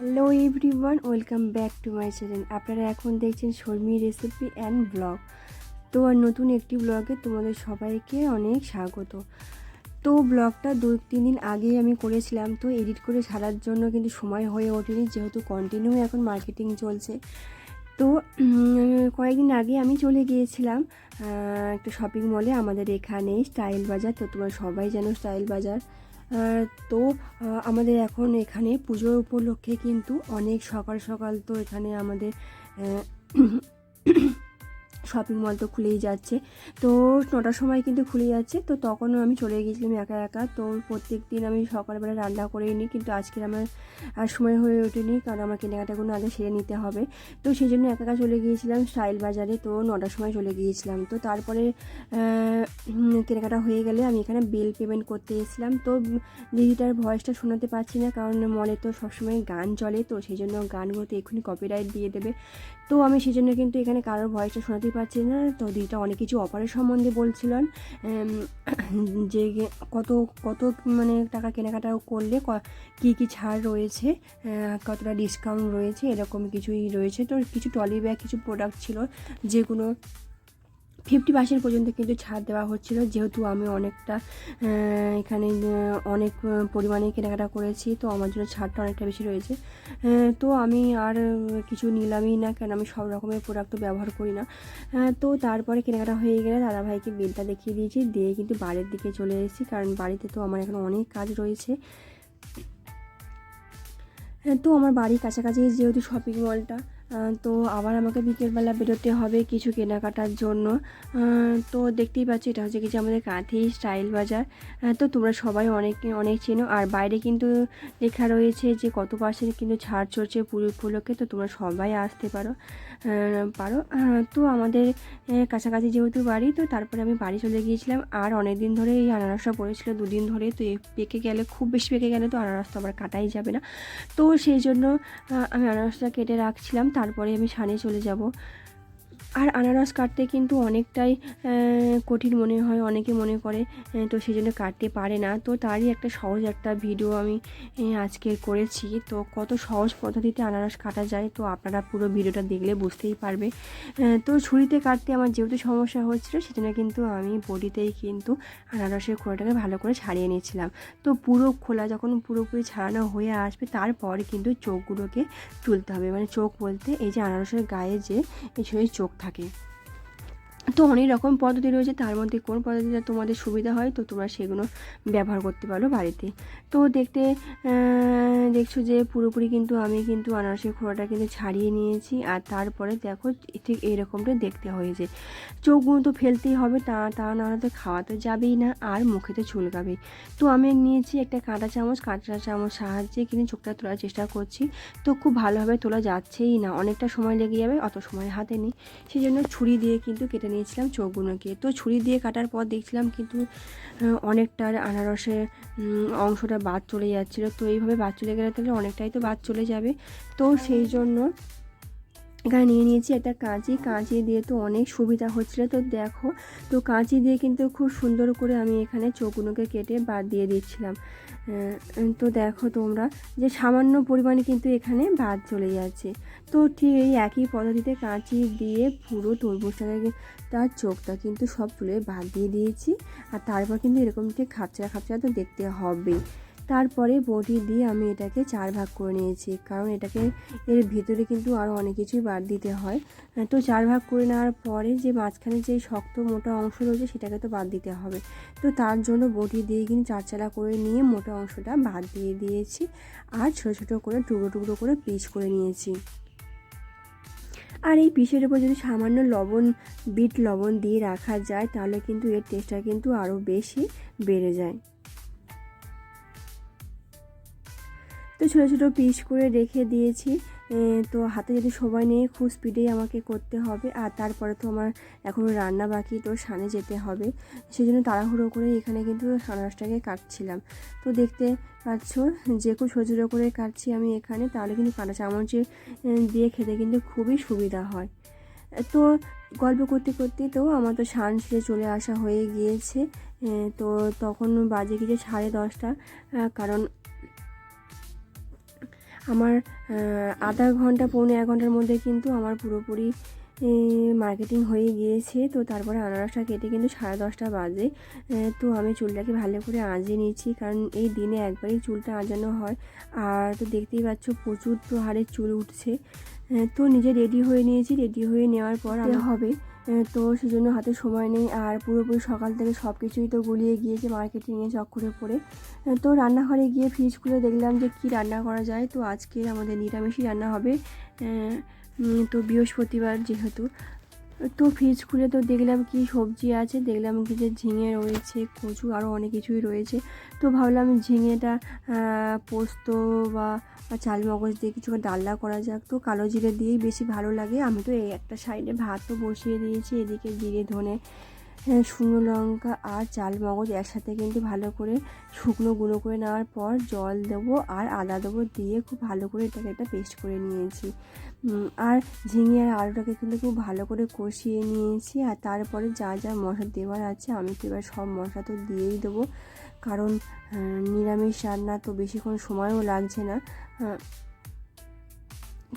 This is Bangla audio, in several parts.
Hello everyone welcome back to my channel আপনারা এখন দেখছেন শর্মি রেসিপি অ্যান্ড ব্লগ তো আর নতুন একটি ব্লগে তোমাদের সবাইকে অনেক স্বাগত। তো ব্লগটা দু তিন দিন আগেই আমি করেছিলাম, তো এডিট করে ছাড়ার জন্য কিন্তু সময় হয়ে ওঠেনি, যেহেতু কন্টিনিউ এখন মার্কেটিং চলছে। তো কয়েকদিন আগে আমি চলে গিয়েছিলাম একটা শপিং মলে আমাদের এখানে স্টাইল বাজার, তো তোমরা সবাই যেন স্টাইল বাজার। তো আমাদের এখন এখানে পুজোর উপলক্ষে কিন্তু অনেক সকাল সকাল তো এখানে আমাদের শপিং মল তো খুলেই যাচ্ছে। তো নটার সময় কিন্তু খুলে যাচ্ছে। তো তখনও আমি চলে গিয়েছিলাম একা একা। তো প্রত্যেক দিন আমি সকালবেলা রান্না করেই নিই। কিন্তু আজকে আমার আর সময় হয়ে ওঠেনি। কারণ আমার কেনাকাটাগুলো আগে সেরে নিতে হবে। তো সেই জন্য একা একা চলে গিয়েছিলাম স্টাইল বাজারে। তো নটার সময় চলে গিয়েছিলাম। তো তারপরে কেনাকাটা হয়ে গেলে আমি এখানে বিল পেমেন্ট করতে এসেছিলাম। তো দিদিটার ভয়েসটা শোনাতে পারছি না। কারণ মলে তো সবসময় গান চলে। তো সেই জন্য গানগুলোতে এক্ষুনি কপিরাইট দিয়ে দেবে। তো আমি সেই জন্য কিন্তু এখানে কারোর ভয়েসটা শোনাতেই পারছি না। তো দিদিটা অনেক কিছু অফারের সম্বন্ধে বলছিলেন। যে কত কত মানে টাকা কেনাকাটা করলে ক- কী ছাড় রয়েছে কতটা ডিসকাউন্ট রয়েছে, এরকম কিছুই রয়েছে। তো কিছু টলি ব্যাগ কিছু প্রোডাক্ট ছিল, যেগুলো ফিফটি পার্সেন্ট পর্যন্ত কিন্তু ছাড় দেওয়া হচ্ছিল, যেহেতু আমি অনেকটা এখানে অনেক পরিমাণে কেনাকাটা করেছি, তো আমার জন্য ছাড়টা অনেকটা বেশি রয়েছে। তো আমি আর কিছু নিলামই না, কেন আমি সব রকমের প্রোডাক্ট তো ব্যবহার করি না। তো তারপরে কেনাকাটা হয়ে গেলে দাদাভাইকে বিলটা দেখিয়ে দিয়েছি, দিয়ে কিন্তু বাড়ির দিকে চলে এসেছি, কারণ বাড়িতে তো আমার এখন অনেক কাজ রয়েছে। তো আমার বাড়ির কাছাকাছি যেহেতু শপিং মলটা তো আবার আমাকে বিকেলবেলা বেরোতে হবে কিছু কেনাকাটার জন্য। তো দেখতেই পাচ্ছি এটা হচ্ছে কিছু আমাদের কাঁথি স্টাইল বাজার। তো তোমরা সবাই অনেক অনেক চেনো। আর বাইরে কিন্তু লেখা রয়েছে যে কত পার্সেন্ট কিন্তু ছাড় চলছে পুরো উপলক্ষে, তো তোমরা সবাই আসতে পারো। পারো। তো আমাদের কাছাকাছি যেহেতু বাড়ি, তো তারপরে আমি বাড়ি চলে গিয়েছিলাম। আর অনেক দিন ধরে এই আনারসটা পড়েছিল, দুদিন ধরে। তো পেকে গেলে, খুব বেশি পেকে গেলে তো আনারস তো আবার কাটাই যাবে না। তো সেই জন্য আমি আনারসটা কেটে রাখছিলাম। তারপরে আমি সানে চলে যাব। আর আনারস কাটতে কিন্তু অনেকটাই কঠিন মনে হয়, অনেকে মনে করে তো সেই জন্য কাটতে পারে না। তো তারই একটা সহজ একটা ভিডিও আমি আজকে করেছি। তো কত সহজ পদ্ধতিতে আনারস কাটা যায়, তো আপনারা পুরো ভিডিওটা দেখলে বুঝতেই পারবে। তো ছুরিতে কাটতে আমার যেহেতু সমস্যা হচ্ছিল, সেজন্য কিন্তু আমি বডিতেই কিন্তু আনারসের খোলাটাকে ভালো করে ছাড়িয়ে নিয়েছিলাম। তো পুরো খোলা যখন পুরোপুরি ছাড়ানো হয়ে আসবে, তারপরে কিন্তু চোখগুলোকে তুলতে হবে। মানে চোখ বলতে এই যে আনারসের গায়ে যে, এই চোখ থাকে থাকি তো অনেক রকম পদ্ধতি রয়েছে। তার মধ্যে কোন পদ্ধতিটা তোমাদের সুবিধা হয়, তো তোমরা সেগুলো ব্যবহার করতে পারো বাড়িতে। তো দেখতে দেখছ যে পুরোপুরি কিন্তু আমি কিন্তু আনারসের খোড়াটা কিন্তু ছাড়িয়ে নিয়েছি। আর তারপরে দেখো ঠিক এইরকমটা দেখতে হয়েছে। চোখগুলো তো ফেলতেই হবে, তা তা না হলে তো খাওয়া তো যাবেই না, আর মুখে তো চুলকাবে। তো আমি নিয়েছি একটা কাঁটা চামচ কাঁটা চামচ সাহায্যে কিন্তু চোখটা তোলার চেষ্টা করছি। তো খুব ভালোভাবে তোলা যাচ্ছেই না, অনেকটা সময় লেগে যাবে, অত সময় হাতে নেই। সেই জন্য ছুরি দিয়ে কিন্তু কেটে নিয়েছিলাম চোখগুলোকে তো ছুরি দিয়ে কাটার পর দেখছিলাম কিন্তু অনেকটার আনারসের অংশটা বাদ চলে যাচ্ছিল। তো এইভাবে বাদ চলে গেলে তাহলে অনেকটাই তো বাদ চলে যাবে। তো সেই জন্য এখানে নিয়ে নিয়েছি একটা কাঁচি। কাঁচি দিয়ে তো অনেক সুবিধা হচ্ছিল। তো দেখো, তো কাঁচি দিয়ে কিন্তু খুব সুন্দর করে আমি এখানে চোখগুলোকে কেটে বাদ দিয়ে দিচ্ছিলাম। তো দেখো তোমরা যে সামান্য পরিমাণে কিন্তু এখানে বাদ চলে যাচ্ছে। তো ঠিক এই একই পদ্ধতিতে কাঁচি দিয়ে পুরো তরমুজটাকে তার চোখটা কিন্তু সব তুলে বাদ দিয়ে দিয়েছি। আর তারপর কিন্তু এরকম ঠিক খাপচা খাপচা তো দেখতে হবেই। তারপরে বটি দিয়ে আমি এটাকে চার ভাগ করে নিয়েছি, কারণ এটাকে এর ভিতরে কিন্তু আরও অনেক কিছুই বাদ দিতে হয়। তো চার ভাগ করে নেওয়ার পরে যে মাঝখানে যে শক্ত মোটা অংশ রয়েছে সেটাকে তো বাদ দিতে হবে। তো তার জন্য বটি দিয়ে কিন্তু চারচালা করে নিয়ে মোটা অংশটা বাদ দিয়ে দিয়েছি আর ছোটো ছোটো করে টুকরো টুকরো করে পিস করে নিয়েছি। আর এই পিসের উপর যদি সামান্য লবণ, বিট লবণ দিয়ে রাখা যায়, তাহলে কিন্তু এর টেস্টটা কিন্তু আরও বেশি বেড়ে যায়। তো ছোটো ছোটো পিস করে রেখে দিয়েছি। তো হাতে যদি সময় নেই, খুব স্পিডেই আমাকে করতে হবে। আর তারপরে তো আমার এখনও রান্না বাকি, তো সানে যেতে হবে। সেই জন্য তাড়াহুড়ো করে এখানে কিন্তু আনারসটাকে কাটছিলাম। তো দেখতে পাচ্ছ, যে খুব ছোটো ছোটো করে কাটছি আমি এখানে, তাহলে কিন্তু কাঁটা চামচে দিয়ে খেতে কিন্তু খুবই সুবিধা হয়। তো গল্প করতে করতে তো আমার তো সান সেরে চলে আসা হয়ে গিয়েছে। তো তখন বাজে গিয়েছে সাড়ে দশটা কারণ আমার আধা ঘণ্টা পৌনে এক ঘণ্টার মধ্যে কিন্তু আমার পুরোপুরি মার্কেটিং হয়ে গিয়েছে। তো তারপরে আনারসটা কেটে কিন্তু সাড়ে দশটা বাজে। তো আমি চুলটাকে ভালো করে আঁজিয়ে নিয়েছি কারণ এই দিনে একবারই চুলটা আঁজানো হয়। আর তো দেখতেই পাচ্ছ প্রচুর তো হারে চুল উঠছে। তো নিজে রেডি হয়ে নিয়েছি। রেডি হয়ে নেওয়ার পর আমার হবে। আহ, সেই জন্য হাতে সময় নেই। আর পুরোপুরি সকাল থেকে সব কিছুই তো গুলিয়ে গিয়েছে মার্কেটিংয়ে চক্করে পড়ে। তো রান্নাঘরে গিয়ে ফ্রিজ খুলে দেখলাম যে কি রান্না করা যায়। তো আজকে আমাদের নিরামিষই রান্না হবে। তো বৃহস্পতিবার যেহেতু। তো ফ্রিজ খুলে তো দেখলাম কি সবজি আছে, দেখলাম কি যে ঝিঙে রয়েছে, কচু আরও অনেক কিছুই রয়েছে। তো ভাবলাম ঝিঙেটা পোস্ত বা চাল মগজ দিয়ে কিছু ডাল্লা করা যাক। তো কালো জিরে দিয়েই বেশি ভালো লাগে। আমি তো এই একটা সাইডে ভাতও বসিয়ে দিয়েছি, এদিকে জিরে, ধনে শুকনো লঙ্কা আর চাল মগজ একসাথে কিন্তু ভালো করে শুকনো গুঁড়ো করে নেওয়ার পর জল দেবো আর আদা দেবো দিয়ে খুব ভালো করে এটাকে একটা পেস্ট করে নিয়েছি। আর ঝিঙে আর আলুটাকে কিন্তু খুব ভালো করে কষিয়ে নিয়েছি, আর তারপরে যা যা মশলা দেওয়ার আছে আমি তো এবার সব মশলা তো দিয়েই দেবো। কারণ নিরামিষ রান্না তো বেশিক্ষণ সময়ও লাগছে না।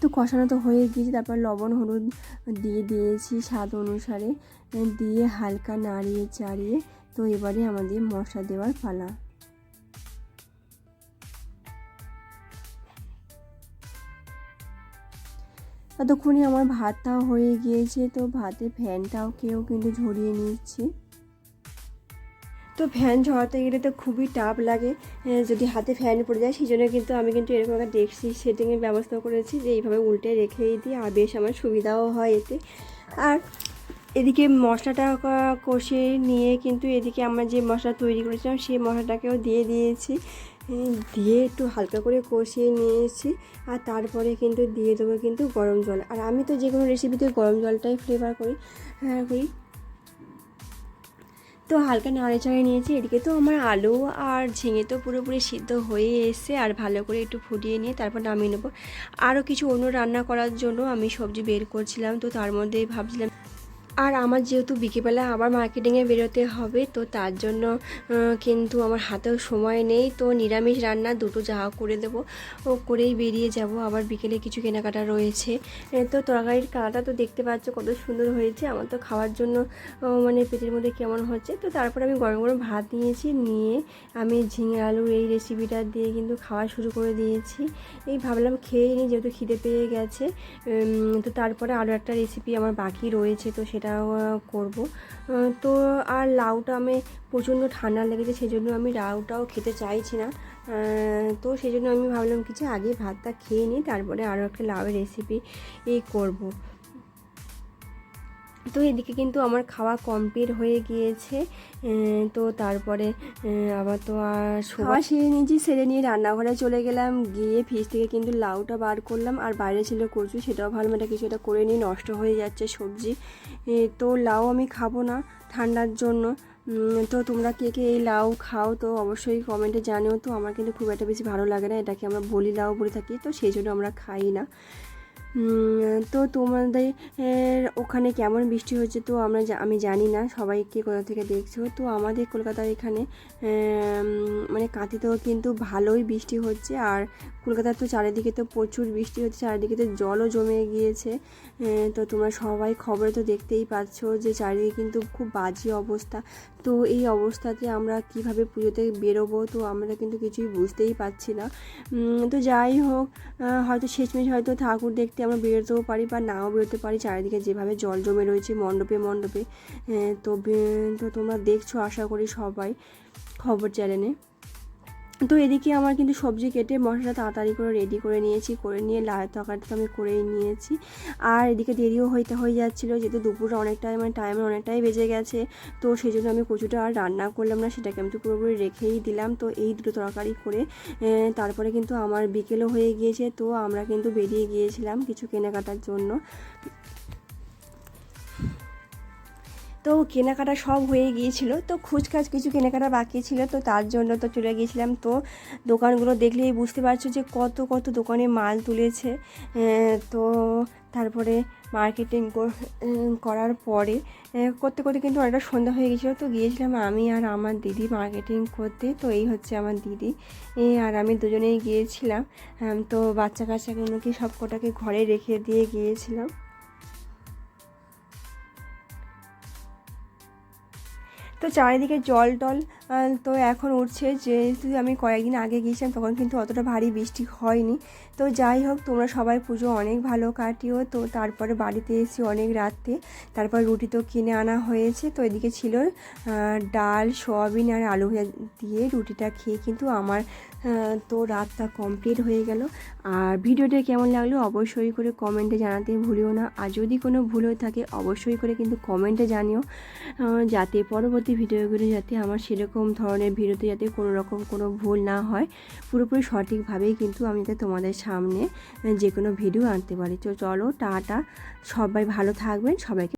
তো কষানো তো হয়ে গিয়েছে, তারপর লবণ, হলুদ দিয়ে দিয়েছি স্বাদ অনুসারে। দিয়ে হালকা নাড়িয়ে চাড়িয়ে তো এবারে আমাদের মশলা দেওয়ার পালা। ততক্ষণে আমার ভাতটাও হয়ে গিয়েছে, তো ভাতে ফ্যানটাও কেউ কিন্তু ঝরিয়ে নিচ্ছে। তো ফ্যান ঝরাতে গেলে তো খুবই টাফ লাগে যদি হাতে ফ্যান পড়ে যায়, সেই জন্য কিন্তু আমি কিন্তু এরকম একটা ডেস্কি সেটিংয়ের ব্যবস্থা করেছি যে এইভাবে উল্টে রেখেই দিই আর বেশ আমার সুবিধাও হয় এতে। আর এদিকে মশলাটা কষে নিয়ে কিন্তু এদিকে আমরা যে মশলা তৈরি করেছিলাম, সেই মশলাটাকেও দিয়ে দিয়েছি। দিয়ে একটু হালকা করে কষিয়ে নিয়েছি আর তারপরে কিন্তু দিয়ে দেবো কিন্তু গরম জল। আর আমি তো যে কোনো রেসিপিতে গরম জলটাই ফ্লেভার করি হ্যাঁ করি। তো হালকা নাড়ে চাড়ে নিয়েছি, এদিকে তো আমার আলু আর ঝিঙে তো পুরোপুরি সিদ্ধ হয়ে এসে আর ভালো করে একটু ফুটিয়ে নিয়ে তারপর নামিয়ে নেব। আরও কিছু অন্য রান্না করার জন্য আমি সবজি বের করছিলাম, তো তার মধ্যেই ভাবছিলাম আর আমার যেহেতু বিকেলবেলা আবার মার্কেটিংয়ে বেরোতে হবে, তো তার জন্য কিন্তু আমার হাতেও সময় নেই। তো নিরামিষ রান্না দুটো যা করে দেবো, ও করেই বেরিয়ে যাব। আবার বিকেলে কিছু কেনাকাটা রয়েছে। তো তরকারির কালারটা তো দেখতে পাচ্ছ, কত সুন্দর হয়েছে। আমার তো খাওয়ার জন্য মানে পেটের মধ্যে কেমন হচ্ছে। তো তারপর আমি গরম গরম ভাত নিয়েছি, নিয়ে আমি ঝিঙে আলুর এই রেসিপিটা দিয়ে কিন্তু খাওয়া শুরু করে দিয়েছি। এই ভাবলাম খেয়ে নিই, যেহেতু খিদে পেয়ে গেছে। তো তারপরে আরও একটা রেসিপি আমার বাকি রয়েছে, তো সেটাও আহ, করব। তো আর লাউটা আমি প্রচণ্ড ঠান্ডা লেগেছে সেই জন্য আমি লাউটাও খেতে চাইছি না। তো সেই জন্য আমি ভাবলাম কিছু আগে ভাতটা খেয়ে নিই তারপরে আরও একটা লাউয়ের রেসিপি করব। তো এদিকে কিন্তু আমার খাওয়া কমপ্লিট হয়ে গিয়েছে তো তারপরে আবার তো আর খাওয়া সেরে নিয়েছি, সেরে নিয়ে রান্নাঘরে চলে গেলাম, গিয়ে ফ্রিজ থেকে কিন্তু লাউটা বার করলাম, আর বাইরে ছিল কচু, সেটাও ভালো এটা করে নিই নষ্ট হয়ে যাচ্ছে সবজি। তো লাউ আমি খাব না ঠান্ডার জন্য। তো তোমরা কে কে এই লাউ খাও তো অবশ্যই কমেন্টে জানিও তো, আমার কিন্তু খুব একটা বেশি ভালো লাগে না, এটাকে আমরা বলি লাউ বলে থাকি, তো সেই জন্য আমরা খাই না। তো তোমাদের ওখানে কেমন বৃষ্টি হচ্ছে তো আমরা আমি জানি না সবাইকে কোথা থেকে দেখছ? তো আমাদের কলকাতার এখানে মানে কাঁথিতেও কিন্তু ভালোই বৃষ্টি হচ্ছে, আর কলকাতার তো চারিদিকে তো প্রচুর বৃষ্টি হচ্ছে, চারিদিকে তো জলও জমে গিয়েছে। তো তোমরা সবাই খবরে তো দেখতেই পাচ্ছ যে চারিদিকে কিন্তু খুব বাজে অবস্থা। তো এই অবস্থাতে আমরা কীভাবে পুজোতে বেরোবো? তো আমরা কিন্তু কিছুই বুঝতেই পারছি না। তো যাই হোক হয়তো শেষমেশ হয়তো ঠাকুর দেখতে আমরা বেরোতেও পারি বা নাও বেরোতে পারি। চারিদিকে যেভাবে জল জমে রয়েছে, মণ্ডপে মণ্ডপে। তো তো তোমরা দেখছ, আশা করি সবাই খবর চ্যানেলে। তো এদিকে আমার কিন্তু সবজি কেটে মশলা তাড়াতাড়ি করে রেডি করে নিয়েছি, করে নিয়ে লাউ তরকারিটা আমি করেই নিয়েছি। আর এদিকে দেরিও হইতে হয়ে যাচ্ছিল, যেহেতু দুপুরটা অনেকটাই মানে টাইমে অনেকটাই বেজে গেছে, তো সেই জন্য আমি কচুটা আর রান্না করলাম না, সেটাকে আমি তো পুরোপুরি রেখেই দিলাম। তো এই দুটো তরকারি করে তারপরে কিন্তু আমার বিকেলও হয়ে গিয়েছে, তো আমরা কিন্তু বেরিয়ে গিয়েছিলাম কিছু কেনাকাটার জন্য। তো কেনাকাটা সব হয়ে গিয়েছিল, তো খুচখাচ কিছু কেনাকাটা বাকি ছিল, তো তার জন্য তো চলে গিয়েছিলাম। তো দোকানগুলো দেখলেই বুঝতে পারছ যে কত কত দোকানে মাল তুলেছে। তো তারপরে মার্কেটিং করার পরে করতে করতে কিন্তু অনেকটা সন্ধ্যা হয়ে গেছিল তো গিয়েছিলাম আমি আর আমার দিদি মার্কেটিং করতে, তো এই হচ্ছে আমার দিদি। আর আমি দুজনেই গিয়েছিলাম। তো বাচ্চা কাচ্চাগুলোকে সব কটাকে ঘরে রেখে দিয়ে গিয়েছিলাম। তো চারিদিকে জল টল তো এখন উঠছে। যেহেতু আমি কয়েকদিন আগে গিয়েছিলাম, তখন কিন্তু অতটা ভারী বৃষ্টি হয়নি। তো যাই হোক, তোমরা সবাই পুজো অনেক ভালো কাটিও। তো তারপরে বাড়িতে এসেছি অনেক রাত্রে। তারপর রুটি তো কিনে আনা হয়েছে। তো এদিকে ছিল ডাল, সয়াবিন আর আলু দিয়ে রুটিটা খেয়ে কিন্তু আমার তো রাতটা কমপ্লিট হয়ে গেল। আর ভিডিওটা কেমন লাগল অবশ্যই করে কমেন্টে জানাতে ভুলিও না। আর যদি কোনো ভুল হয়ে থাকে অবশ্যই করে কিন্তু কমেন্টে জানিও। যাতে পরবর্তী ভিডিওগুলো যাতে আমার সেরকম ধরনের ভিডিওতে যাতে কোনো রকম কোনো ভুল না হয়, পুরোপুরি সঠিকভাবেই কিন্তু আমি যাতে তোমাদের সামনে যে কোনো ভিডিও আনতে পারি। তো চলো, টাটা। সবাই ভালো থাকবেন। সবাইকে